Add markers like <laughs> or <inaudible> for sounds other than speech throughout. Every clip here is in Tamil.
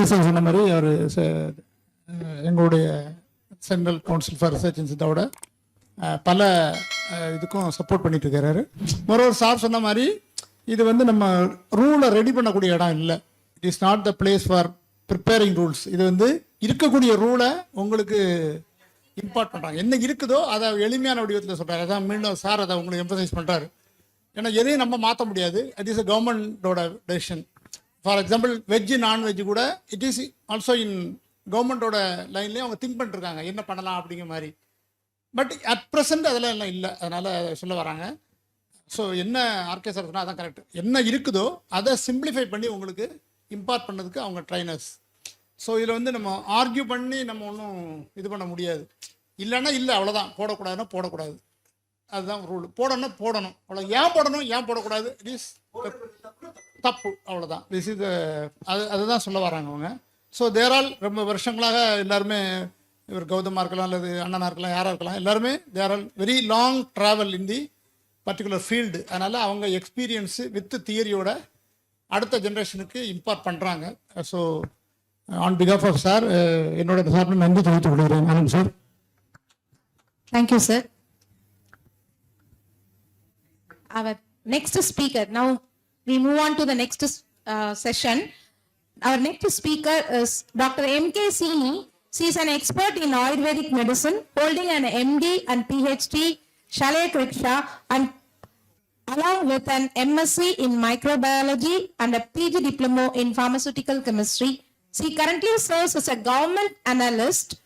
கே சொன்ன மாதிரி அவர் எங்களுடைய சென்ட்ரல் கவுன்சில் ஃபார் ரிசர்ச் இன்ஸ்டியூட்டோட பல இதுக்கும் சப்போர்ட் பண்ணிட்டு இருக்கிறாரு மொரோவர் சார் சொன்ன மாதிரி இது வந்து நம்ம ரூலை ரெடி பண்ணக்கூடிய இடம் இல்லை. It is not the place for preparing rules இது வந்து இருக்கக்கூடிய ரூலை உங்களுக்கு இம்பார்ட் பண்ணுறாங்க என்ன இருக்குதோ அதை எளிமையான வடிவத்தில் சொல்கிறாரு அதான் மீண்டும் சார் அதை உங்களுக்கு எம்பசைஸ் பண்ணுறாரு ஏன்னா எதையும் நம்ம மாற்ற முடியாது. இட் இஸ் அ கவர்மெண்டோட decision for example veg non veg கூட இட் இஸ் ஆல்சோ இன் கவர்மெண்ட்டோட லைன்லேயே அவங்க திங்க் பண்ணிருக்காங்க. என்ன பண்ணலாம் அப்படிங்கிற மாதிரி. பட் அட் ப்ரெசென்ட் அதெல்லாம் எல்லாம் இல்லை. அதனால் சொல்ல வராங்க. ஸோ என்ன ஆர்கே சார் அதான் கரெக்ட் என்ன இருக்குதோ அதை சிம்பிளிஃபை பண்ணி உங்களுக்கு இம்பார்ட் பண்ணதுக்கு அவங்க ட்ரைனர்ஸ் ஸோ இதில் வந்து நம்ம ஆர்கியூ பண்ணி நம்ம ஒன்றும் இது பண்ண முடியாது. இல்லைன்னா இல்லை அவ்வளோதான் போடக்கூடாதுன்னா போடக்கூடாது. அதுதான் ரூல் போடணும்னா போடணும். அவ்வளோ ஏன் போடணும்? ஏன் போடக்கூடாது? இட் இஸ் தப்பு அவ்வளோதான் திஸ் இஸ் அது அதுதான் சொல்ல வராங்க அவங்க. ஸோ தேரால் ரொம்ப வருஷங்களாக எல்லாருமே இவர் கௌதமாக இருக்கலாம் அல்லது அண்ணனா இருக்கலாம் யாராக இருக்கலாம் எல்லாருமே there all very long travel in the particular field அதனால் அவங்க எக்ஸ்பீரியன்ஸு வித் தியரியோட அடுத்த ஜென்ரேஷனுக்கு இம்பார்ட் பண்ணுறாங்க ஸோ ஆன் பிகாஃப் ஆஃப் சார் என்னோட சார்பில் நன்றி தெரிவித்துக் கொள்கிறேன். Anand sir Thank you, sir. Our next speaker, now we move on to the next uh, session. Our next speaker is Dr. M.K. Sini. She is an expert in Ayurvedic medicine, holding an MD and PhD, Shalay Kriksha, and along with an MSc in microbiology and a PG diploma in pharmaceutical chemistry. She currently serves as a government analyst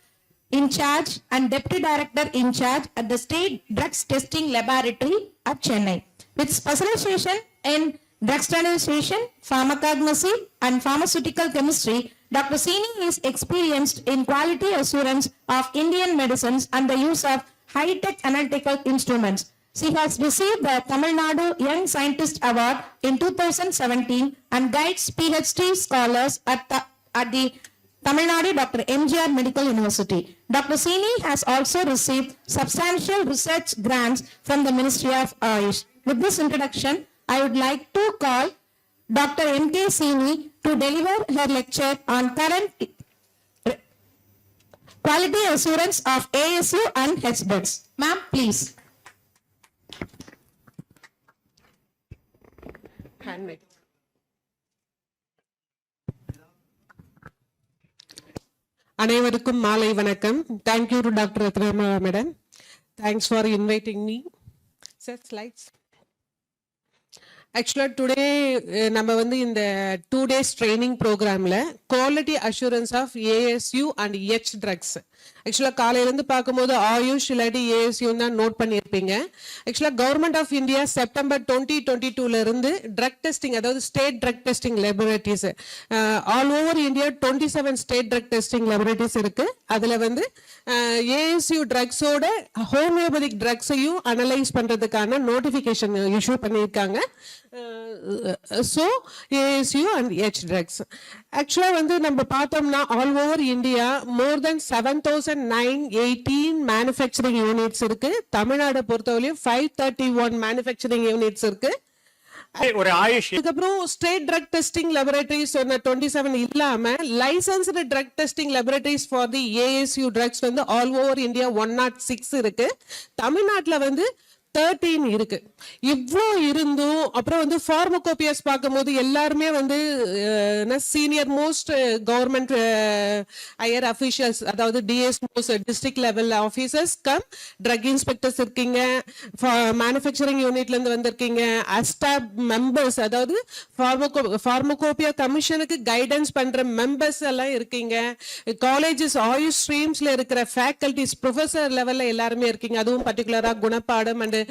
in charge and deputy director in charge at the State Drugs Testing Laboratory at Chennai. With specialization in drug standardization, pharmacognosy, and pharmaceutical chemistry, Dr. Sini is experienced in quality assurance of Indian medicines and the use of high-tech analytical instruments. She has received the Tamil Nadu Young Scientist Award in 2017 and guides PhD scholars at the, at the Tamil Nadu Dr. MGR Medical University. Dr. Sini has also received substantial research grants from the Ministry of Ayush. With this introduction, I would like to call Dr. M.K. Sini to deliver her lecture on current quality assurance of ASU and HDEX. Ma'am, please. handmade. அனைவருக்கும் மாலை வணக்கம் thank you to doctor Ratna madam thanks for inviting me sir slides ஆக்சுவலாக டுடே eh, நம்ம வந்து இந்த டூ டேஸ் ட்ரைனிங் ப்ரோக்ராமில் quality assurance of ASU and H drugs ஆக்சுவலாக காலையிலேருந்து பார்க்கும்போது ஆயுஷ் இல்லாட்டி ஏஎஸ்யூன்னு தான் நோட் பண்ணியிருப்பீங்க. ஆக்சுவலாக government of India September twenty twenty டூலேருந்து ட்ரக் டெஸ்டிங் அதாவது state drug testing laboratories all over India twenty seven state drug testing laboratories இருக்குது அதில் வந்து ஏஎஸ்யூ ட்ரக்ஸோட ஹோமியோபதிக் ட்ரக்ஸையும் அனலைஸ் பண்ணுறதுக்கான நோட்டிஃபிகேஷன் இஷ்யூ பண்ணியிருக்காங்க. So ASU and H drugs ஆக்சுவலாக வந்து நம்ம பார்த்தோம்னா all over India more than seven thousand nine eighteen manufacturing units இருக்கு. தமிழ்நாடு பொறுத்தவரையும் five thirty one manufacturing units இருக்கு ஒரு ஆயுஷ். அதுக்கப்புறம் state drug testing laboratories twenty seven இல்லாம licensed drug testing laboratories for the ASU drugs வந்து all over India one not six இருக்கு. தமிழ்நாட்டில் வந்து தேர்ட்டீன் இருக்கு. இவ்வளோ இருந்தும் அப்புறம் வந்து ஃபார்மகோபியாஸ் பார்க்கும்போது எல்லாருமே வந்து senior most government higher officials அதாவது DS most district level officers cum drug inspectors இருக்கீங்க. மேனுஃபேக்சரிங் யூனிட்லேருந்து வந்திருக்கீங்க. அஸ்டாப் மெம்பர்ஸ் அதாவது ஃபார்மகோ ஃபார்மகோபியா கமிஷனுக்கு கைடன்ஸ் பண்ணுற மெம்பர்ஸ் எல்லாம் இருக்கீங்க. காலேஜஸ் ஆயுஷ் ஸ்ட்ரீம்ஸில் இருக்கிற ஃபேக்கல்டிஸ் ப்ரொஃபசர் லெவலில் எல்லாருமே இருக்கீங்க. அதுவும் பர்டிகுலராக குணப்பாடம் அண்டு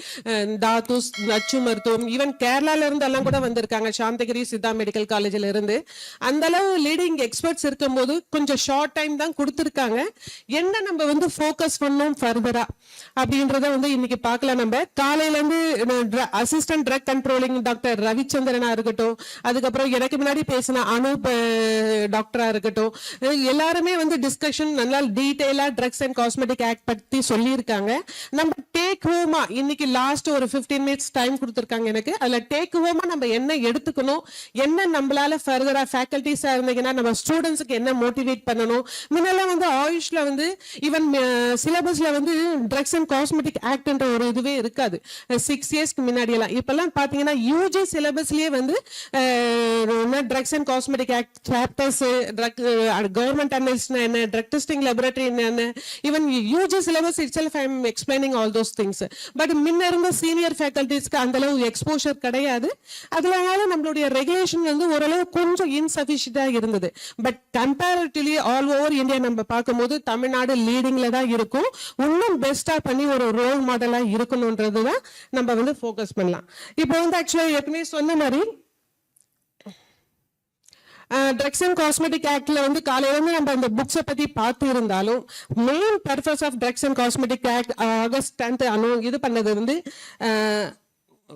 தாத்துஸ் நச்சு மருத்துவம் ஈவன் கேரளால இருந்து எல்லாம் கூட வந்திருக்காங்க. சாந்தகிரி சித்தா மெடிக்கல் காலேஜ்ல இருந்து. அந்த அளவு லீடிங் எக்ஸ்பர்ட்ஸ் இருக்கும்போது கொஞ்சம் ஷார்ட் டைம் தான் கொடுத்துருக்காங்க. என்ன நம்ம வந்து ஃபோக்கஸ் பண்ணோம் ஃபர்தரா அப்படின்றத வந்து இன்னைக்கு பார்க்கலாம் நம்ம. காலையில இருந்து அசிஸ்டன்ட் ட்ரக் கண்ட்ரோலிங் டாக்டர் ரவிச்சந்திரனா இருக்கட்டும் அதுக்கப்புறம் எனக்கு முன்னாடி பேசின அனூப் டாக்டரா இருக்கட்டும் எல்லாருமே வந்து டிஸ்கஷன் நல்லா டீட்டெயிலா ட்ரக்ஸ் அண்ட் காஸ்மெட்டிக் ஆக்ட் பத்தி சொல்லியிருக்காங்க. நம்ம டேக் ஹோமா இன்னைக்கு இன்னைக்கு லாஸ்ட் ஒரு 15 மினிட்ஸ் டைம் கொடுத்துருக்காங்க எனக்கு. அதுல டேக் ஹோமா நம்ம என்ன எடுத்துக்கணும்? என்ன நம்மளால ஃபர்தரா ஃபேக்கல்டிஸா இருந்தீங்கன்னா நம்ம ஸ்டூடெண்ட்ஸுக்கு என்ன மோட்டிவேட் பண்ணணும்? முன்னெல்லாம் வந்து ஆயுஷ்ல வந்து ஈவன் சிலபஸ்ல வந்து ட்ரக்ஸ் அண்ட் காஸ்மெட்டிக் ஆக்ட்ன்ற ஒரு இதுவே இருக்காது. சிக்ஸ் இயர்ஸ்க்கு முன்னாடி எல்லாம் இப்பெல்லாம் பாத்தீங்கன்னா யூஜி சிலபஸ்லயே வந்து drugs and cosmetic act chapters drug government analyst என்ன ட்ரக் டெஸ்டிங் லெபரட்டரி என்ன even UG syllabus itself I am explaining all those things but முன்ன இருந்த சீனியர் ஃபேக்கல்டிஸ்க்கு அந்த அளவு எக்ஸ்போஷர் கிடையாது. அதனால நம்மளுடைய ரெகுலேஷன் வந்து ஓரளவு கொஞ்சம் இன்சஃபிஷியண்டா இருந்தது. But comparatively all over India நம்ம பார்க்கும்போது தமிழ்நாடு லீடிங்ல தான் இருக்கும். இன்னும் பெஸ்டா பண்ணி ஒரு ரோல் மாடலா இருக்கணும்ன்றது தான் நம்ம வந்து ஃபோக்கஸ் பண்ணலாம். இப்போ வந்து ஆக்சுவலா ஏற்கனவே சொன்ன மாதிரி ட்ரக்ஸ் அண்ட் காஸ்மெட்டிக் ஆக்ட்ல வந்து காலையில இருந்து நம்ம அந்த புக்ஸை பத்தி பார்த்து இருந்தாலும் main purpose of drugs and cosmetic act August tenth அனு இது பண்ணது வந்து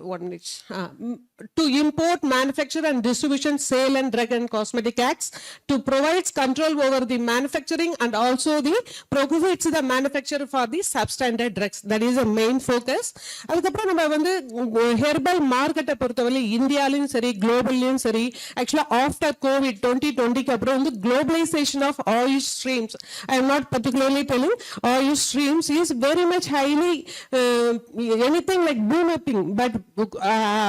one minutes to import manufacture and distribution sale and drug and cosmetic acts to provides control over the manufacturing and also the ப்ரொகுவேட்ஸ் the manufacture for the substandard drugs that is a main focus அதுக்கப்புறம் நம்ம வந்து ஹெர்பல் மார்க்கெட்டை பொறுத்தவரை இந்தியாலையும் சரி குளோபல்லையும் சரி ஆக்சுவலா ஆஃப்டர் கோவிட் டுவெண்ட்டி டுவெண்ட்டிக்கு அப்புறம் வந்து globalisation of AYUSH streams I am not particularly telling AYUSH streams is very much highly anything like boom upping but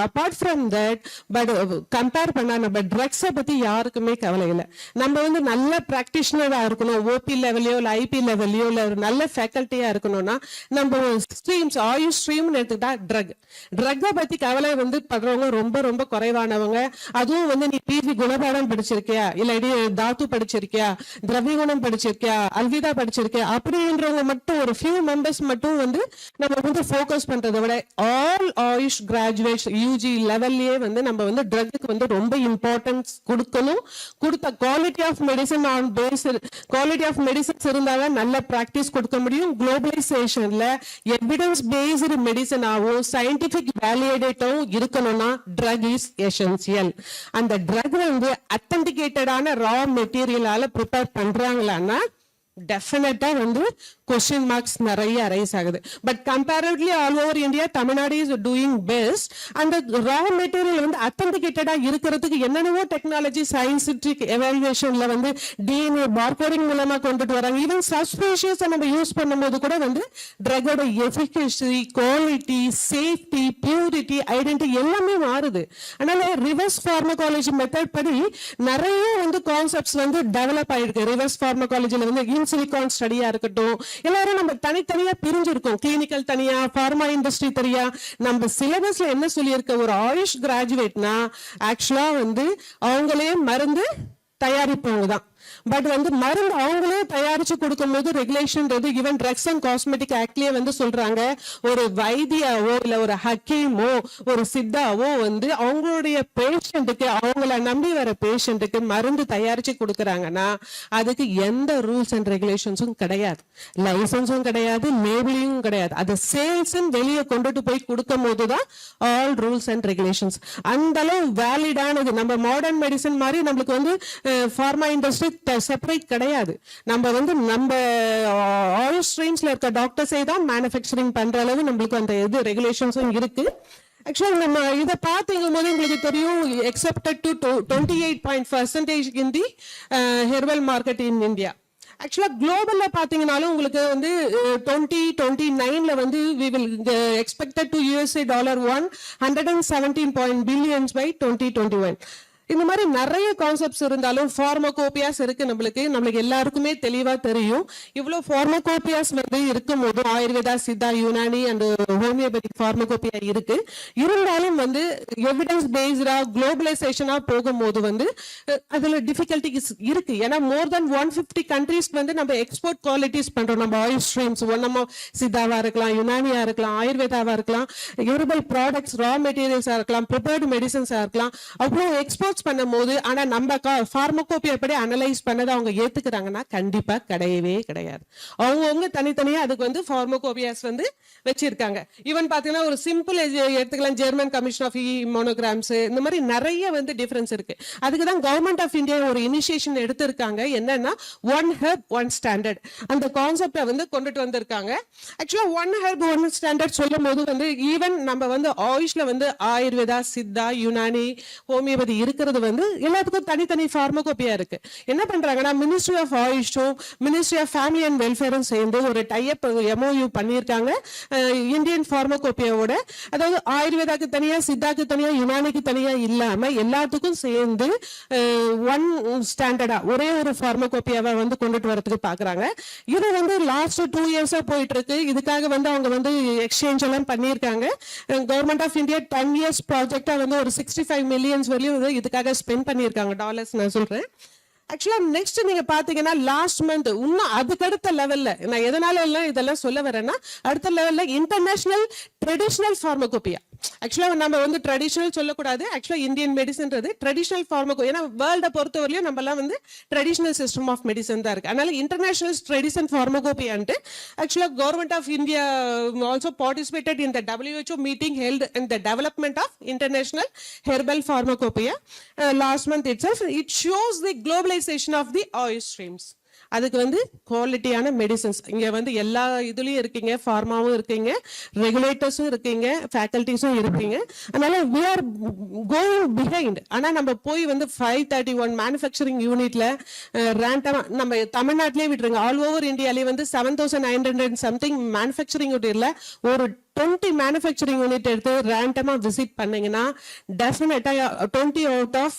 apart from that but compare பண்ணா நம்ம ட்ரக்ஸை பத்தி யாருக்குமே கவலை இல்லை. நம்ம வந்து நல்ல ப்ராக்டிஷனரா இருக்கணும். ஓபி லெவலையோ இல்லை ஐபி லெவலையோ இல்லை ஒரு நல்ல ஃபேக்கல்ட்டியா இருக்கணும்னா நம்ம ஸ்ட்ரீம்ஸ் ஆயுஷ் ஸ்ட்ரீம்னு எடுத்துக்கிட்டா ட்ரக் ட்ரக்கை பத்தி கவலை வந்து படுறவங்க ரொம்ப ரொம்ப குறைவானவங்க. அதுவும் வந்து நீ பிவி குணபாடம் படிச்சிருக்கியா? இல்லாடி தாத்து படிச்சிருக்கியா? திரவியகுணம் படிச்சிருக்கியா? அல்விதா படிச்சிருக்கியா? அப்படின்றவங்க மட்டும் ஒரு ஃபியூ மெம்பர்ஸ் மட்டும் வந்து நம்ம வந்து ஃபோக்கஸ் பண்றதை விட ஆல் ஆயுஷ் கிராஜுவேட்ஸ் யூஜி லெவல்லயே வந்து நம்ம வந்து ட்ரக்குக்கு வந்து ரொம்ப இம்பார்ட்டன்ஸ் கொடுக்கணும். கொடுத்த quality of medicine on base quality of medicines இருந்தாலும் நல்ல ப்ராக்டிஸ் கொடுக்க முடியும். குளோபலைசேஷன்ல எவிடன்ஸ் பேஸ்டு மெடிசனாகவும் சயின்டிபிக் வேலிடேட்டாவும் இருக்கணும்னா ட்ரக் இஸ் எசென்சியல் அந்த ட்ரக் வந்து அத்தன்டிகேட்டடான ரா மெட்டீரியலால ப்ரிப்பேர் பண்றாங்களான்னா டெஃபினட்டா வந்து கொஸ்டின் மார்க்ஸ் நிறைய அரைஸ் ஆகுது. But comparatively all over India Tamil Nadu is doing best அந்த ரா மெட்டீரியல் வந்து அத்தன்டிகேட்டடா இருக்கிறதுக்கு என்னென்னவோ டெக்னாலஜி சயின்சிட்டிக் எவாலுவேஷன்ல வந்து டிஎன்ஏ பார்கோடிங் மூலமா கொண்டுட்டு வராங்க. ஈவன் சஸ்பீஷியஸ் நம்ம யூஸ் பண்ணும்போது கூட வந்து ட்ரகோட efficacy quality safety purity identity எல்லாமே மாறுது. அதனால ரிவர்ஸ் ஃபார்மகாலஜி மெத்தட் படி நிறைய வந்து கான்செப்ட்ஸ் வந்து டெவலப் ஆயிருக்கு. ரிவர்ஸ் ஃபார்மகாலஜியில் வந்து இன்சிலிகான் ஸ்டடியா இருக்கட்டும் எல்லாரும் நம்ம தனித்தனியா பிரிஞ்சிருக்கோம். கிளினிக்கல் தனியா ஃபார்மா இண்டஸ்ட்ரி தனியா. நம்ம சிலபஸ்ல என்ன சொல்லியிருக்க ஒரு ஆயுஷ் கிராஜுவேட்னா ஆக்சுவலா வந்து அவங்களே மருந்து தயாரிப்பவங்க தான். பட் வந்து மருந்து அவங்களே தயாரிச்சு கொடுக்கும்போது ரெகுலேஷன்ன்றது ஈவன் ட்ரக்ஸ் அண்ட் காஸ்மெட்டிக் ஆக்ட்லயே வந்து சொல்றாங்க. ஒரு வைத்தியாவோ இல்ல ஒரு ஹக்கீமோ ஒரு சித்தாவோ வந்து அவங்களுடைய பேஷண்ட்டுக்கு அவங்கள நம்பி வர பேஷண்ட்டுக்கு மருந்து தயாரிச்சு கொடுக்குறாங்கன்னா அதுக்கு எந்த ரூல்ஸ் அண்ட் ரெகுலேஷன்ஸும் கிடையாது. லைசன்ஸும் கிடையாது லேபிளியும் கிடையாது. அதை சேல்ஸ் வெளியே கொண்டுட்டு போய் கொடுக்கும் போதுதான் ஆல் ரூல்ஸ் அண்ட் ரெகுலேஷன்ஸ் அந்த அளவு வேலிடானது நம்ம மாடர்ன் மெடிசன் மாதிரி நம்மளுக்கு வந்து ஃபார்மா இண்டஸ்ட்ரி செப்பரேட் கிடையாது. நம்ம வந்து நம்ம ஆல் ஸ்ட்ரீம்ஸில் இருக்க டாக்டர்ஸே தான் மேனுஃபேக்சரிங் பண்ற அளவு நம்மளுக்கு அந்த இது ரெகுலேஷன்ஸும் இருக்கு. ஆக்சுவலா நம்ம இதை பார்த்தீங்கும் போது உங்களுக்கு தெரியும் expected to twenty eight point percentage in the herbal market in India ஆக்சுவலா குளோபல்ல பார்த்தீங்கனாலும் உங்களுக்கு வந்து டுவெண்ட்டி டுவெண்ட்டி நைன்ல வந்து we will expected to USA dollar one hundred and seventeen point billions by twenty twenty one இந்த மாதிரி நிறைய கான்செப்ட்ஸ் இருந்தாலும் ஃபார்மகோபியாஸ் இருக்கு நம்மளுக்கு. நம்மளுக்கு எல்லாருக்குமே தெளிவா தெரியும். இவ்வளவு ஃபார்மகோபியாஸ் வந்து இருக்கும் போது Ayurveda Siddha Unani and homoeopathy pharmacopoeia இருக்கு. இருந்தாலும் வந்து எவிடன்ஸ் பேஸ்டா குளோபலைசேஷனா போகும்போது வந்து அதுல டிஃபிகல்டிஸ் இருக்கு. ஏன்னா more than one fifty countries வந்து நம்ம எக்ஸ்போர்ட் குவாலிட்டிஸ் பண்றோம். நம்ம ஆயில் ஸ்ட்ரீம்ஸ் நம்ம சித்தாவா இருக்கலாம் யுனானியா இருக்கலாம் ஆயுர்வேதாவா இருக்கலாம் யூரபிள் ப்ராடக்ட்ஸ் ரா மெட்டீரியல்ஸா இருக்கலாம் ப்ரிப்பேர்டு மெடிசன்ஸா இருக்கலாம். அவ்வளோ எக்ஸ்போர்ட்ஸ் பண்ணும் போது ஆனா நம்ம ஃபார்மகோபி எப்படி அனலைஸ் பண்ணதை அவங்க ஏத்துக்கிறாங்கன்னா கண்டிப்பா கிடையவே கிடையாது. அவங்கவுங்க தனித்தனியா அதுக்கு வந்து ஃபார்மகோபியாஸ் வந்து வச்சிருக்காங்க. ஈவன் பாத்தீங்கன்னா ஒரு சிம்பிள் எடுத்துக்கலாம். German commission of E monographs இந்த மாதிரி நிறைய வந்து டிஃபரன்ஸ் இருக்கு. அதுக்கு தான் கவர்மெண்ட் ஆஃப் இந்தியா ஒரு இனிஷியேஷன் எடுத்திருக்காங்க. என்னன்னா ஒன் ஹெர்ப் ஒன் ஸ்டாண்டர்ட் அந்த கான்செப்டை வந்து கொண்டுட்டு வந்திருக்காங்க. ஆக்சுவலா ஒன் ஹெர்ப் ஒன் ஸ்டாண்டர்ட் சொல்லும் போது வந்து ஈவன் நம்ம வந்து ஆயுஷ்ல வந்து ஆயுர்வேதா சித்தா யுனானி ஹோமியோபதி இருக்கிறது வந்து எல்லாத்துக்கும் தனித்தனி ஃபார்மகோப்பியா இருக்கு. என்ன பண்றாங்கன்னா மினிஸ்ட்ரி ஆஃப் ஆயுஷும் மினிஸ்ட்ரி ஆஃப் ஃபேமிலி அண்ட் வெல்ஃபேரும் சேர்ந்து ஒரு டைப் எம்ஓயு பண்ணியிருக்காங்க. இந்தியன் ஃபார்மகோப்பியாவோட அதாவது ஆயுர்வேதாக்கு தனியா சித்தாக்கு தனியா யுனானிக்கு தனியா இல்லாம எல்லாத்துக்கும் சேர்ந்து ஒன் ஸ்டாண்டர்டா ஒரே ஒரு ஃபார்மகோப்பியாவை வந்து கொண்டுட்டு வரதுக்கு பாக்குறாங்க. இது வந்து லாஸ்ட் டூ இயர்ஸா போயிட்டு இருக்கு இதுக்காக வந்து அவங்க வந்து எக்ஸ்சேஞ்ச் எல்லாம் பண்ணியிருக்காங்க. Government of India ten years ப்ராஜெக்டா வந்து ஒரு சிக்ஸ்டி ஃபைவ் மில்லியன்ஸ் வரையும் இது இதுக்காக ஸ்பெண்ட் பண்ணியிருக்காங்க டாலர்ஸ் நான் சொல்றேன். ஆக்சுவலா நெக்ஸ்ட் நீங்க பாத்தீங்கன்னா லாஸ்ட் மந்த் இன்னும் அதுக்கடுத்த லெவல்ல நான் எதனால எல்லாம் இதெல்லாம் சொல்ல வரேன்னா அடுத்த லெவல்ல இன்டர்நேஷனல் ட்ரெடிஷனல் ஃபார்மகோபியா ஆக்சுவலா நம்ம வந்து ட்ரெடிஷ்னல் சொல்லக்கூடாது. ஆக்சுவலா இந்தியன் மெடிசன்றது ட்ரெடிஷ்னல் ஃபார்மகோ ஏன்னா வேர்ல்டை பொறுத்தவரையிலும் நம்ம எல்லாம் வந்து ட்ரெடிஷ்னல் சிஸ்டம் ஆஃப் மெடிசன் தான் இருக்கு. அதனால இன்டர்நேஷனல் ட்ரெடிஷன் ஃபார்மகோபியான்ட்டு ஆக்சுவலாக government of India also participated in the WHO meeting held in the development of international herbal pharmacopoeia last month it's it shows the globalisation of the oil streams அதுக்கு வந்து குவாலிட்டியான மெடிசன்ஸ் இங்கே வந்து எல்லா இதுலேயும் இருக்கீங்க ஃபார்மாவும் இருக்கீங்க ரெகுலேட்டர்ஸும் இருக்கீங்க ஃபேக்கல்ட்டிஸும் இருக்கீங்க. அதனால வி ஆர் கோயிங் பிஹைண்ட் ஆனால் நம்ம போய் வந்து ஃபைவ் தேர்ட்டி ஒன் மேனுஃபேக்சரிங் யூனிட்ல ரேண்டமா நம்ம தமிழ்நாட்டிலே விட்டுருங்க. ஆல் ஓவர் இந்தியாலே வந்து seven thousand nine hundred something manufacturing யூனிட்ல ஒரு டுவெண்ட்டி மேனுஃபேக்சரிங் யூனிட் எடுத்து ரேண்டமா விசிட் பண்ணிங்கன்னா டெஃபினட்டாக twenty out of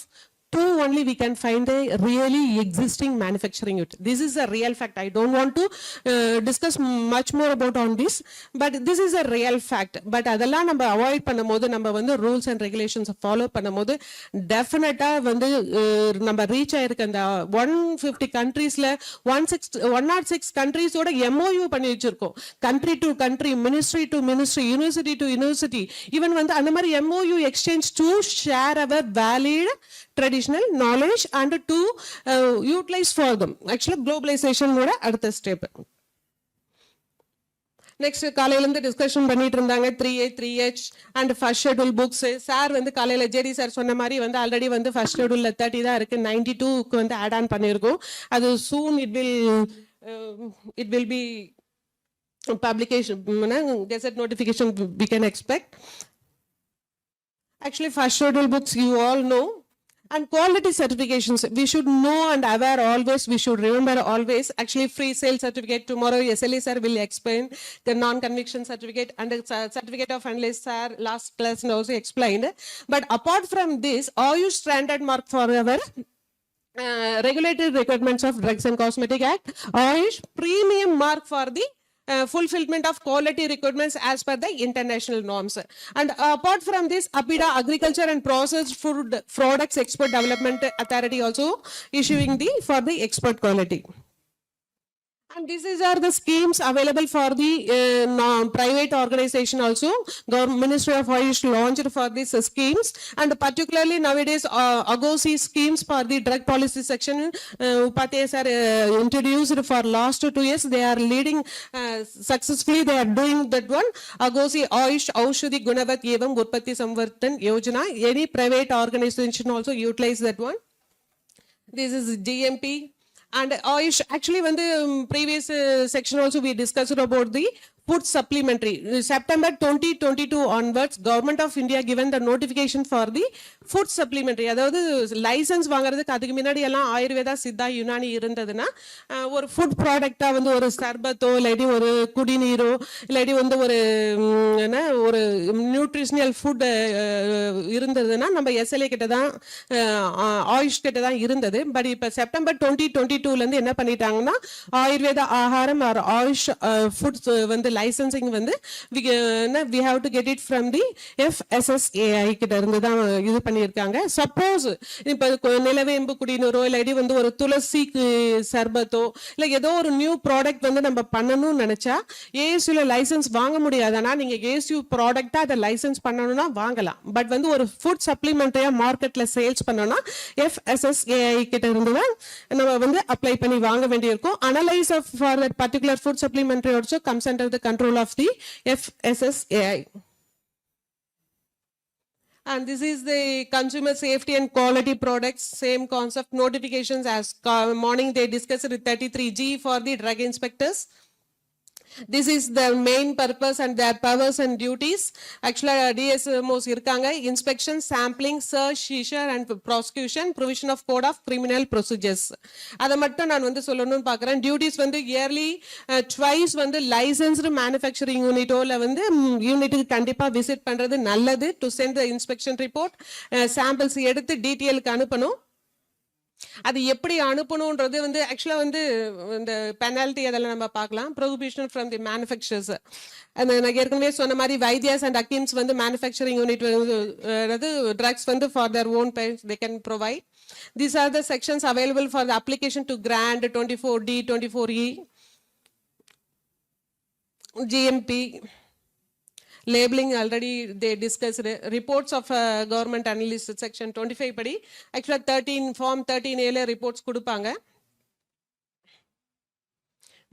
two only we can find a really existing manufacturing unit. This is a real fact. I don't want to uh, discuss much more about on this, but this is a real fact. But அதெல்லாம் நம்ம அவாய்ட் பண்ணும்போது நம்ம வந்து ரூல்ஸ் அண்ட் ரெகுலேஷன்ஸ் ஃபாலோ பண்ணும்போது டெஃபினட்டா வந்து uh, நம்ம ரீச் ஆயிருக்க அந்த ஒன் ஃபிஃப்டி கண்ட்ரீஸில் one six one not six கண்ட்ரீஸோட MOU பண்ணி வச்சுருக்கோம் country to country ministry to ministry university to university even வந்து அந்த மாதிரி MOU exchange to share our valid traditional knowledge and to utilise for them ஆக்சுவலாக குளோபலைசேஷனோட அடுத்த ஸ்டெப் நெக்ஸ்ட் காலையிலேருந்து டிஸ்கஷன் பண்ணிட்டு இருந்தாங்க. Three A three H and first schedule books sir வந்து காலையில் ஜெரி சார் சொன்ன மாதிரி வந்து ஆல்ரெடி வந்து ஃபர்ஸ்ட் ஷெடியூலில் தேர்ட்டி தான் இருக்குது நைன்டி டூக்கு வந்து ஆட் ஆன் பண்ணியிருக்கோம் அது soon it will it will be publication gazette notification we can expect actually first schedule books you all know and quality certifications we should know and aware always we should remember always. Actually free sale certificate tomorrow SLA sir will explain. The non-conviction certificate and the certificate of analyst sir last class also explained. But apart from this are you standard mark forever? uh, regulatory requirements of drugs and cosmetic act. Ayush premium mark for the uh, fulfillment of quality requirements as per the international norms. And apart from this apida agriculture and processed food products export development authority also issuing the for the export quality and these are the schemes available for the uh, private organization also. Government Ministry of Ayush launched for these uh, schemes and particularly nowadays uh, Agosi schemes for the drug policy section. Uh, Upathyays are uh, introduced for last two years. They are leading uh, successfully. They are doing that one. Agosi Ayush Aushadhi Gunavat Evam Utpatti Samvartan Yojana. Any private organization also utilize that one. This is GMP. And Ayush, actually, when the um, previous uh, section also we discussed about the put supplementary. Uh, September 2022 onwards, Government of India given the notification for the food supplementary. அதாவது லைசன்ஸ் வாங்குறதுக்கு அதுக்கு முன்னாடி எல்லாம் ஆயுர்வேதா சித்தா யுனானி இருந்ததுன்னா ஒரு ஃபுட் ப்ராடக்டா வந்து ஒரு சர்பத்தோ இல்லாட்டி ஒரு குடிநீரோ இல்லாட்டி வந்து ஒரு என்ன ஒரு நியூட்ரிஷனல் ஃபுட் இருந்ததுன்னா நம்ம எஸ்எல்ஏ கிட்ட தான் ஆயுஷ் கிட்ட தான் இருந்தது பட் இப்போ செப்டம்பர் டுவெண்ட்டி டுவெண்ட்டி டூலேருந்து என்ன பண்ணிட்டாங்கன்னா ஆயுர்வேத ஆகாரம் ஆர் ஆயுஷ் ஃபுட்ஸ் வந்து லைசன்சிங் வந்து we have to get it from the FSSAI கிட்ட இருந்து தான் இது பண்ணியிருக்காங்க. சப்போஸ் இப்போ நிலவேம்பு குடிநீரோ இல்லாடி வந்து ஒரு துளசி சர்பத்தோ இல்லை ஏதோ ஒரு நியூ ப்ராடக்ட் வந்து நம்ம பண்ணணும்னு நினைச்சா ஏசியில் லைசன்ஸ் வாங்க முடியாதுன்னா நீங்க ஏஎஸ்யூ ப்ராடக்டாக அதை லைசன்ஸ் பண்ணணும்னா வாங்கலாம். பட் வந்து ஒரு ஃபுட் சப்ளிமெண்ட்ரியா மார்க்கெட்ல சேல்ஸ் பண்ணோன்னா எஃப்எஸ்எஸ்ஏஐ கிட்ட இருந்து தான் நம்ம வந்து அப்ளை பண்ணி வாங்க வேண்டியிருக்கும். Analyse of for that particular food supplementary also comes under the control of the FSSAI. And this is the consumer safety and quality products, same concept, notifications as uh, morning they discussed with 33G for the drug inspectors. This is the main purpose and their powers and duties ஆக்சுவலாக டிஎஸ்எம்ஓஸ் இருக்காங்க inspection sampling search seizure and prosecution provision of code of criminal procedures அதை மட்டும் நான் வந்து சொல்லணும்னு பார்க்குறேன் டியூட்டிஸ் வந்து இயர்லி ட்வைஸ் வந்து லைசன்ஸ்டு மேனுஃபேக்சரிங் யூனிட்டோவில் வந்து யூனிட்டுக்கு கண்டிப்பாக விசிட் பண்ணுறது நல்லது to send the inspection report samples எடுத்து டீட்டெயிலுக்கு அனுப்பணும் அது எப்படி அனுப்பணுன்றது வந்து ஆக்சுவலாக வந்து இந்த பெனால்ட்டி அதெல்லாம் நம்ம பார்க்கலாம். ப்ரொஹிபிஷன் ஃப்ரம் தி மேனுஃபேக்சர்ஸ் அந்த நான் ஏற்கனவே சொன்ன மாதிரி வைத்தியாஸ் அண்ட் அக்கிம்ஸ் வந்து மேனுஃபேக்சரிங் யூனிட் அதாவது ட்ரக்ஸ் வந்து for their own base they can provide these are the sections available for the application to grant twenty four D twenty four E GMP labeling already they discussed it. reports of uh, government analyst section 25 படி actually 13 form 13 ஏல reports கொடுப்பாங்க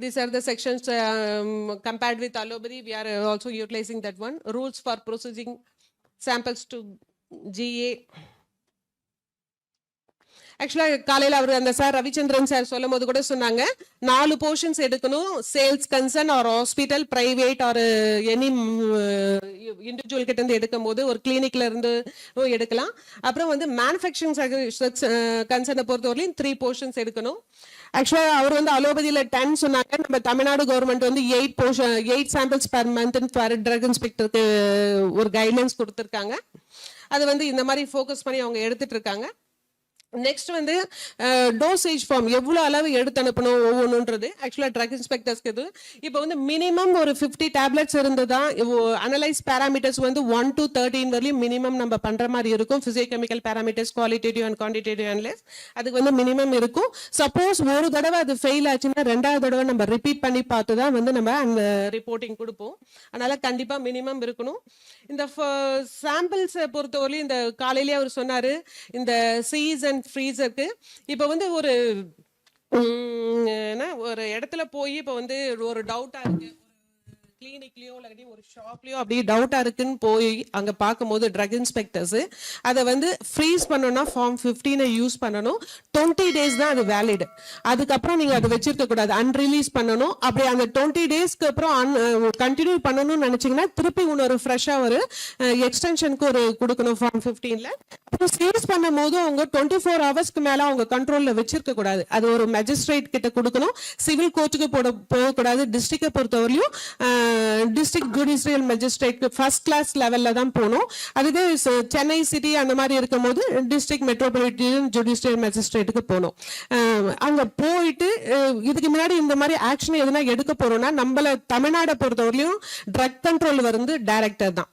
these are the sections um, compared with allopathy we are uh, also utilizing that one rules for processing samples to GA ஆக்சுவலாக காலையில் அவர் அந்த சார் ரவிச்சந்திரன் சார் சொல்லும் போது கூட சொன்னாங்க. நாலு போர்ஷன்ஸ் எடுக்கணும். Sales concern or hospital private or any individual கிட்ட இருந்து எடுக்கும் போது ஒரு கிளினிக்ல இருந்து எடுக்கலாம். அப்புறம் வந்து மேனுஃபேக்சரிங் கன்சர்னை uh, பொறுத்தவரையிலும் த்ரீ போர்ஷன்ஸ் எடுக்கணும். ஆக்சுவலா அவர் வந்து அலோபதியில் டென் சொன்னாங்க. நம்ம தமிழ்நாடு கவர்மெண்ட் வந்து eight portion eight samples per month per drug இன்ஸ்பெக்டருக்கு ஒரு கைட்லைன்ஸ் கொடுத்துருக்காங்க. அது வந்து இந்த மாதிரி ஃபோக்கஸ் பண்ணி அவங்க எடுத்துட்டு இருக்காங்க. நெக்ஸ்ட் வந்து டோசேஜ் ஃபார்ம் எவ்வளோ அளவு எடுத்து அனுப்பணும் ஒவ்வொன்றுன்றது. ஆக்சுவலாக ட்ரக் இன்ஸ்பெக்டர்ஸ்க்கு இது இப்போ வந்து மினிமம் ஒரு ஃபிஃப்டி டேப்லெட்ஸ் இருந்து தான் அனலைஸ் பேராமீட்டர்ஸ் வந்து ஒன் டு தேர்ட்டின் வரையும் மினிமம் நம்ம பண்ணுற மாதிரி இருக்கும். Physicochemical parameters qualitative and quantitative analyse அதுக்கு வந்து மினிமம் இருக்கும். சப்போஸ் ஒரு தடவை அது ஃபெயில் ஆச்சுன்னா ரெண்டாவது தடவை நம்ம ரிப்பீட் பண்ணி பார்த்து தான் வந்து நம்ம அந்த ரிப்போர்ட்டிங் கொடுப்போம். அதனால் கண்டிப்பாக மினிமம் இருக்கணும். இந்த சாம்பிள்ஸை பொறுத்தவரையும் இந்த காலையிலேயே அவர் சொன்னார் இந்த சீஸ் அண்ட் ஃப்ரீசருக்கு இப்போ வந்து ஒரு உம், என்ன ஒரு இடத்துல போய் இப்போ வந்து ஒரு டவுட்டா இருக்கு. கிளினிக்லயோ இல்லாட்டி ஒரு ஷாப்லயோ அப்படியே டவுட்டா இருக்குன்னு போய் அங்க பார்க்கும்போது ட்ரக் இன்ஸ்பெக்டர்ஸ் அதை வந்து ஃப்ரீஸ் பண்ணணும்னா ஃபார்ம் ஃபிஃப்டீனை யூஸ் பண்ணணும். டுவெண்ட்டி டேஸ் தான் அது வேலிட் அதுக்கப்புறம் நீங்க அதை வச்சிருக்க கூடாது. அன்ரிலீஸ் பண்ணணும். அப்படி அந்த டுவெண்ட்டி டேஸ்க்கு அப்புறம் அன் கண்டினியூ பண்ணணும்னு நினைச்சீங்கன்னா திருப்பி இன்னொரு ஃப்ரெஷ்ஷா ஒரு எக்ஸ்டென்ஷனுக்கு ஒரு கொடுக்கணும் ஃபார்ம் ஃபிஃப்டீன்ல அப்புறம் சேல்ஸ் பண்ணும் போது அவங்க டுவெண்ட்டி ஃபோர் ஹவர்ஸ்க்கு மேல அவங்க கண்ட்ரோல்ல வச்சிருக்க கூடாது. அது ஒரு மேஜிஸ்ட்ரேட் கிட்ட கொடுக்கணும். சிவில் கோர்ட்டுக்கு போட போகக்கூடாது. டிஸ்ட்ரிக்டை பொறுத்தவரையும் district judicial magistrate first class லெவலில் தான் போகணும் அதுவே சென்னை சிட்டி அந்த மாதிரி இருக்கும் போது டிஸ்ட்ரிக்ட் மெட்ரோபாலிட்டன் ஜுடிஷியல் மெஜிஸ்ட்ரேட்டுக்கு போகணும் அங்கே போயிட்டு இதுக்கு முன்னாடி இந்த மாதிரி ஆக்ஷன் எதுனா எடுக்க போறோம்னா நம்மள தமிழ்நாடை பொறுத்தவரையிலும் ட்ரக் கண்ட்ரோல் வந்து டைரக்டர் தான்.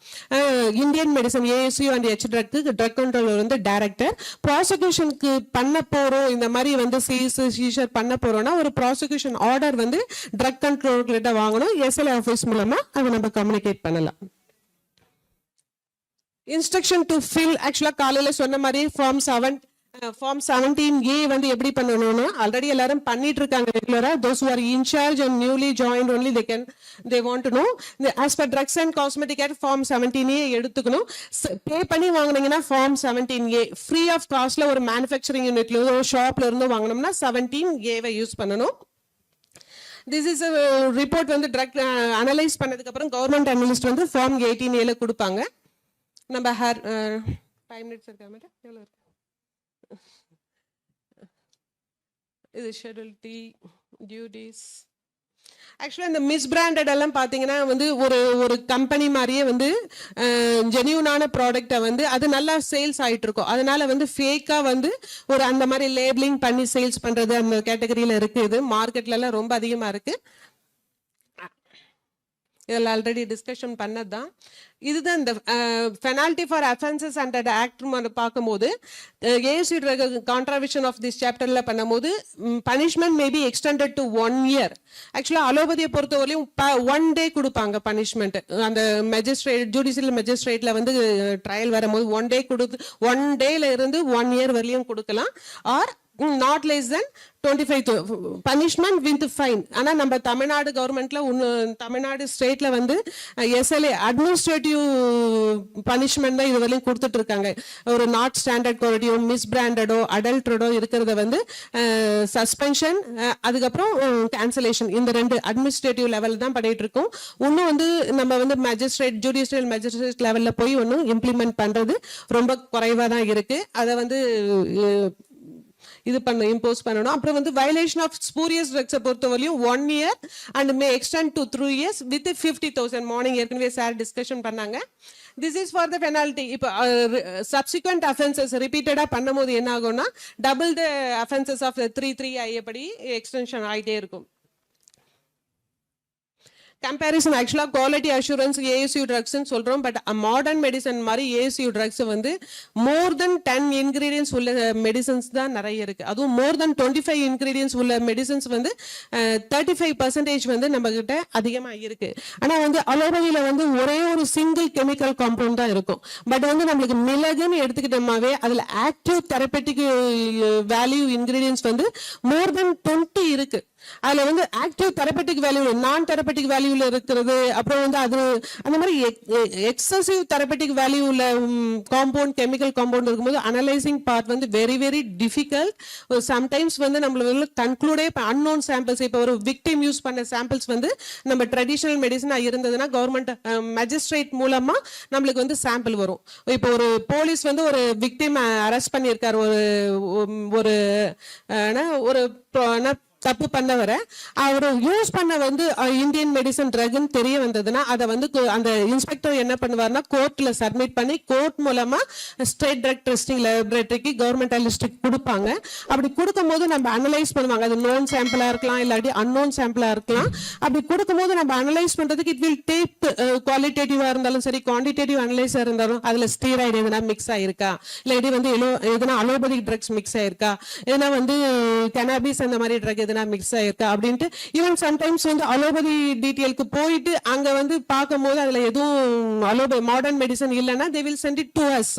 Indian medicine ASU and H truck drug control வந்து டைரக்டர் ப்ராசிக்யூஷனுக்கு பண்ண போறோம் இந்த மாதிரி வந்து சீஸ் சீஷர் பண்ண போறோம்னா ஒரு ப்ராசிக்யூஷன் ஆர்டர் வந்து ட்ரக் கண்ட்ரோல் கிட்ட வாங்கணும். எஸ்எல்ஏ ஆஃபீஸ் மூலமா அதை நம்ம கம்யூனிகேட் பண்ணலாம். இன்ஸ்ட்ரக்ஷன் டு ஃபில் ஆக்சுவலா காலையில் சொன்ன மாதிரி form seven form seventeen A வந்து எப்படி பண்ணணும்னா ஆல்ரெடி எல்லாரும் பண்ணிட்டு இருக்காங்க ரெகுலரா those are in charge and newly join only they can they want to know as per drugs and cosmetic act form seventeen A எடுத்துக்கணும். பே பண்ணி வாங்குனீங்கன்னா form seventeen A free of காஸ்ட்ல ஒரு மேனுஃபேக்சரிங் யூனிட்ல ஒரு ஷாப்ல இருந்து வாங்கினோம்னா செவன்டீன் ஏவை யூஸ் பண்ணணும். திஸ் இஸ் ரிப்போர்ட் வந்து ட்ரக் அனலைஸ் uh, பண்ணதுக்கப்புறம் கவர்மெண்ட் அனலிஸ்ட் வந்து ஃபார்ம் எயிட்டீன் ஏல கொடுப்பாங்க. நம்ம ஹேர் ஃபைவ் மினிட்ஸ் இருக்கா மேடம் எவ்வளோ இருக்கு? இது ஷெடியூல் டி டியூட்டிஸ் ஆக்சுவலாக இந்த மிஸ் பிராண்டட் எல்லாம் பார்த்தீங்கன்னா வந்து ஒரு ஒரு கம்பெனி மாதிரியே வந்து ஜெனியூனான ப்ராடக்டை வந்து அது நல்லா சேல்ஸ் ஆகிட்டு இருக்கும். அதனால வந்து ஃபேக்காக வந்து ஒரு அந்த மாதிரி லேபிளிங் பண்ணி சேல்ஸ் பண்ணுறது அந்த கேட்டகரியில் இருக்குது மார்க்கெட்லலாம் ரொம்ப அதிகமாக இருக்குது இதில் ஆல்ரெடி டிஸ்கஷன் பண்ணது தான். இதுதான் இந்த penalty for offences under act பார்க்கும்போது ஏஎஸ்சி கான்ட்ராவிஷன் ஆஃப் திஸ் சாப்டரில் பண்ணும்போது punishment maybe extended to one year ஆக்சுவலாக அலோபதியை பொறுத்தவரையும் ப ஒன் டே கொடுப்பாங்க பனிஷ்மெண்ட் அந்த மெஜிஸ்ட்ரேட் ஜுடிஷியல் மெஜிஸ்ட்ரேட்டில் வந்து ட்ரையல் வரும்போது ஒன் டே கொடுத்து ஒன் டேல இருந்து ஒன் இயர் வரையும் கொடுக்கலாம். Or not less than twenty five punishment with fine ஆனால் நம்ம தமிழ்நாடு கவர்மெண்ட்டில் ஒன்று தமிழ்நாடு ஸ்டேட்டில் வந்து எஸ்எல்ஏ அட்மினிஸ்ட்ரேட்டிவ் பனிஷ்மெண்ட் தான் இது வரையும் ஒரு நாட் ஸ்டாண்டர்ட் குவாலிட்டியோ மிஸ் பிராண்டடோ அடல்ட்ரடோ இருக்கிறத வந்து சஸ்பென்ஷன் அதுக்கப்புறம் கேன்சலேஷன் இந்த ரெண்டு அட்மினிஸ்ட்ரேட்டிவ் லெவலில் தான் பண்ணிட்டு இருக்கோம் இன்னும் வந்து நம்ம வந்து மேஜிஸ்ட்ரேட் ஜுடிஷியல் மேஜிஸ்ட்ரேட் லெவலில் போய் ஒன்றும் இம்ப்ளிமெண்ட் பண்ணுறது ரொம்ப குறைவாக தான் இருக்குது அதை வந்து இது பண்ண இம்போஸ் பண்ணணும். அப்புறம் வந்து வயலேஷன் ஆஃப் ஸ்பூரியஸ் ட்ரக்ஸை பொறுத்தவரையும் one year and may extend to three years with fifty thousand morning ஏற்கனவே சார் டிஸ்கஷன் பண்ணாங்க. This is for the penalty இப்போ சப்சிக்வெண்ட் அஃபென்சஸ் ரிப்பீட்டடாக பண்ணும்போது என்ன ஆகும்னா double the offences of three three ஐயப்படி extension ஆகிட்டே இருக்கும். கம்பேரிசன் ஆக்சுவலாக குவாலிட்டி அஷூரன்ஸ் ஏஎஸ்யூ ட்ரக்ஸ்ன்னு சொல்கிறோம் பட் மாடர்ன் மெடிசன் மாதிரி ஏஎஸ்யூ ட்ரக்ஸ் வந்து மோர் தென் டென் இன்க்ரீடியன்ஸ் உள்ள மெடிசன்ஸ் தான் நிறைய இருக்குது அதுவும் more than twenty five ingredients உள்ள மெடிசன்ஸ் வந்து தேர்ட்டி ஃபைவ் பர்சன்டேஜ் வந்து நம்மக்கிட்ட அதிகமாக இருக்குது ஆனால் வந்து அலோபதியில் வந்து ஒரே ஒரு சிங்கிள் கெமிக்கல் காம்பவுண்ட் தான் இருக்கும். பட் வந்து நம்மளுக்கு மிளகுன்னு எடுத்துக்கிட்டோமாவே அதில் ஆக்டிவ் தெரப்பட்டிக் வேல்யூ இன்க்ரீடியன்ஸ் வந்து மோர் தென் டுவெண்ட்டி இருக்குது அதில் வந்து active therapeutic value non therapeutic வேல்யூவில் இருக்கிறது அப்புறம் வந்து அது அந்த மாதிரி எக்ஸசிவ் தெரப்பட்டிக் வேல்யூவில் காம்பவுண்ட் கெமிக்கல் காம்பவுண்ட் இருக்கும்போது அனலைசிங் பார்ட் வந்து வெரி வெரி டிஃபிகல்ட் சம்டைம்ஸ் வந்து நம்மளுக்கு கன்க்ளூடே அன்னோன் சாம்பிள்ஸ் இப்போ ஒரு விக்டிம் யூஸ் பண்ண சாம்பிள்ஸ் வந்து நம்ம ட்ரெடிஷனல் மெடிசனாக இருந்ததுன்னா கவர்மெண்ட் மேஜிஸ்ட்ரேட் மூலமாக நம்மளுக்கு வந்து சாம்பிள் வரும். இப்போ ஒரு போலீஸ் வந்து ஒரு விக்டிம் அரெஸ்ட் பண்ணியிருக்காரு. ஒரு ஒரு ஒரு தப்பு பண்ணவரை அவர் யூஸ் பண்ண வந்து இந்தியன் மெடிசன் ட்ரக்னு தெரிய வந்ததுன்னா அதை வந்து அந்த இன்ஸ்பெக்டர் என்ன பண்ணுவார்னா கோர்ட்ல சப்மிட் பண்ணி கோர்ட் மூலமா ஸ்டேட் ட்ரக் டெஸ்டிங் லேபரேட்டரிக்கு கவர்மெண்ட் லிஸ்ட்டுக்கு கொடுப்பாங்க. அப்படி கொடுக்கும்போது நம்ம அனலைஸ் பண்ணுவாங்க. அது நோன் சாம்பிளா இருக்கலாம் இல்லாட்டி அன்னோன் சாம்பிளா இருக்கலாம். அப்படி கொடுக்கும்போது நம்ம அனலைஸ் பண்றதுக்கு இட் வில் டேக் குவாலிட்டேட்டிவா இருந்தாலும் சரி குவான்டிடேட்டிவ் அனலைஸா இருந்தாலும் அதுல ஸ்டீராய்டு எதனா மிக்ஸ் ஆயிருக்கா? இல்லாட்டி வந்து எலோ எதனா அலோபதிக் ட்ரக்ஸ் மிக்ஸ் ஆயிருக்கா? எதனா வந்து கனாபிஸ் அந்த மாதிரி ட்ரக் எதனா மிக்ஸ் ஆயிருக்கா அப்படின்ட்டு ஈவன் சம்டைம்ஸ் வந்து அலோபதி டீட்டெயிலுக்கு போயிட்டு அங்க வந்து பார்க்கும்போது அதுல எதுவும் அலோபதி மாடர்ன் மெடிசன் இல்லைன்னா they will send it to us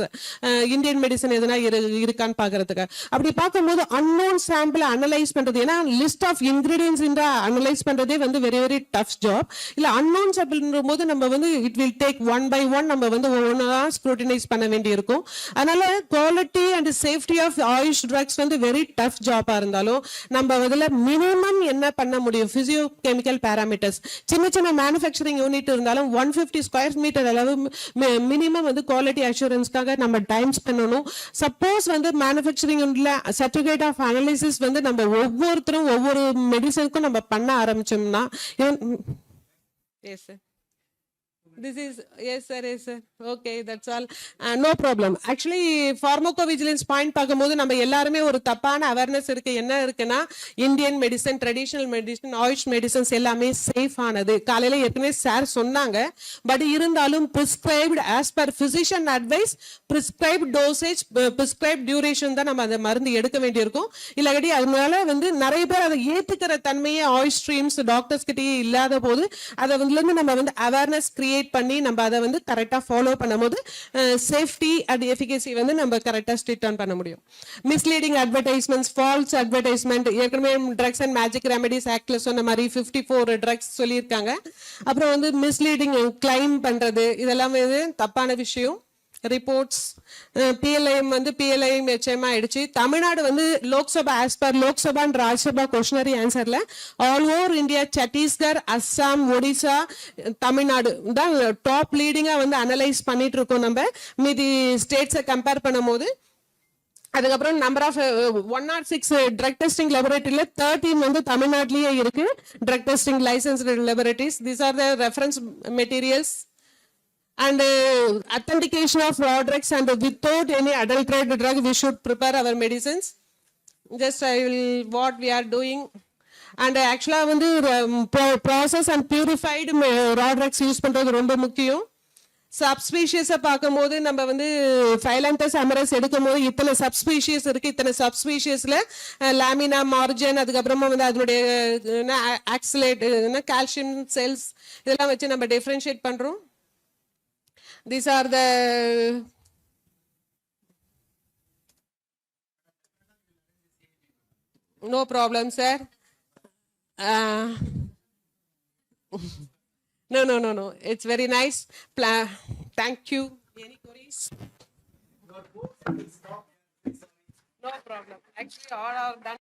Indian medicine எதனா இரு இருக்கான்னு பாக்குறதுக்கு அப்படி பார்க்கும்போது அன்னோன் சாம்பிள் அனலைஸ் பண்றது. ஏன்னா லிஸ்ட் ஆஃப் இன்கிரீடியன்ஸ் அனலைஸ் பண்றதே வந்து வெரி வெரி டஃப் ஜாப் இல்ல அன்னோன் சாம்பிள் போது நம்ம வந்து it will take one by one நம்ம வந்து ஒவ்வொன்றா ஸ்க்ரூட்டினைஸ் பண்ண வேண்டியிருக்கும். அதனால quality and safety of AYUSH drugs வந்து வெரி டஃப் ஜாப்பா இருந்தாலும் நம்ம அதுல மினிமம் என்ன பண்ண முடியும்? பிசியோ கெமிக்கல் பேராமீட்டர்ஸ் சின்ன சின்ன மேனுஃபேக்சரிங் யூனிட் இருந்தாலும் ஒன் ஃபிஃப்டி ஸ்கொயர் மீட்டர் அளவு மினிமம் வந்து குவாலிட்டி அஷூரன்ஸ்க்காக நம்ம டைம் பண்ணணும். சப்போஸ் வந்து மேனுஃபேக்சரிங் யூனிட்ல சர்டிஃபிகேட் ஆஃப் அனாலிசிஸ் வந்து நம்ம ஒவ்வொருத்தரும் ஒவ்வொரு மெடிசனுக்கும் நம்ம பண்ண ஆரம்பிச்சோம்னா yes sir This is, yes, sir, yes, sir. Okay, that's all. Uh, no problem. Actually, pharmacovigilance point பார்க்கும்போது நம்ம எல்லாருமே ஒரு தப்பான அவேர்னஸ் இருக்கு என்ன இருக்குன்னா Indian medicine traditional medicine AYUSH medicines எல்லாமே சேஃப் ஆனது காலையில் ஏற்கனவே சார் சொன்னாங்க பட் இருந்தாலும் prescribed as per physician advice prescribe dosage prescribe duration தான் நம்ம அந்த மருந்து எடுக்க வேண்டியிருக்கும் இல்லாட்டி அதனால வந்து நிறைய பேர் அதை ஏற்றுக்கிற தன்மையே ஆயுஷ் ஸ்ட்ரீம்ஸ் டாக்டர்ஸ் கிட்டேயே இல்லாத போது அதை வந்து இருந்து நம்ம வந்து அவேர்னஸ் கிரியேட் பண்ணி நம்ம அதை வந்து கரெக்டாக ஃபாலோ பண்ணும்போது சேஃப்டி அண்ட் எஃபிகசி வந்து நம்ம கரெக்டாக ஸ்ட்ரிட் ஆன் பண்ண முடியும். மிஸ்லீடிங் அட்வர்டைஸ்மெண்ட்ஸ் ஃபால்ஸ் அட்வர்டைஸ்மெண்ட் ஏற்கனவே ட்ரக்ஸ் அண்ட் மேஜிக் ரெமெடிஸ் ஆக்டில் சொன்ன மாதிரி ஃபிஃப்டி ஃபோர் ட்ரக்ஸ் சொல்லியிருக்காங்க. அப்புறம் வந்து மிஸ்லீடிங் கிளைம் பண்றது இதெல்லாம் வந்து தப்பான விஷயம். ரிப்போர்ட்ஸ் பிஎல்ஐஎம் வந்து பிஎல்ஐஎம் ஹெச்எம் ஆயிடுச்சு. தமிழ்நாடு வந்து Lok Sabha as per Lok Sabha and Rajya Sabha questionary ஆன்சர்ல all over India Chhattisgarh Assam Odisha Tamil Nadu தான் டாப் லீடிங்கா வந்து அனலைஸ் பண்ணிட்டு இருக்கோம் நம்ம. மீதி ஸ்டேட்ஸை கம்பேர் பண்ணும்போது அதுக்கப்புறம் number of one not six drug testing லெபரேட்டரியில thirteen வந்து தமிழ்நாட்டிலேயே இருக்கு. Drug testing licence laboratories these are the reference materials and uh, authentication of raw drugs and without any adulterated drug we should prepare our medicines. Just i will what we are doing. And ஆக்சுவலாக வந்து process and purified raw drugs use பண்ணுறது ரொம்ப முக்கியம். சப்ஸ்பீஷியஸை பார்க்கும்போது நம்ம வந்து ஃபைலண்டஸ் அமரஸ் எடுக்கும்போது இத்தனை சப்ஸ்பீஷியஸ் இருக்குது இத்தனை சப்ஸ்பீஷியஸில் லாமினா மார்ஜன் அதுக்கப்புறமா வந்து அதனுடைய ஆக்சிலேட் கால்சியம் செல்ஸ் இதெல்லாம் வச்சு நம்ம டிஃப்ரென்ஷியேட் பண்ணுறோம் These are the no problem, sir. Uh, <laughs> no, no, no, no. It's very nice. Pla thank you. Any queries? No problem. Actually, all are done.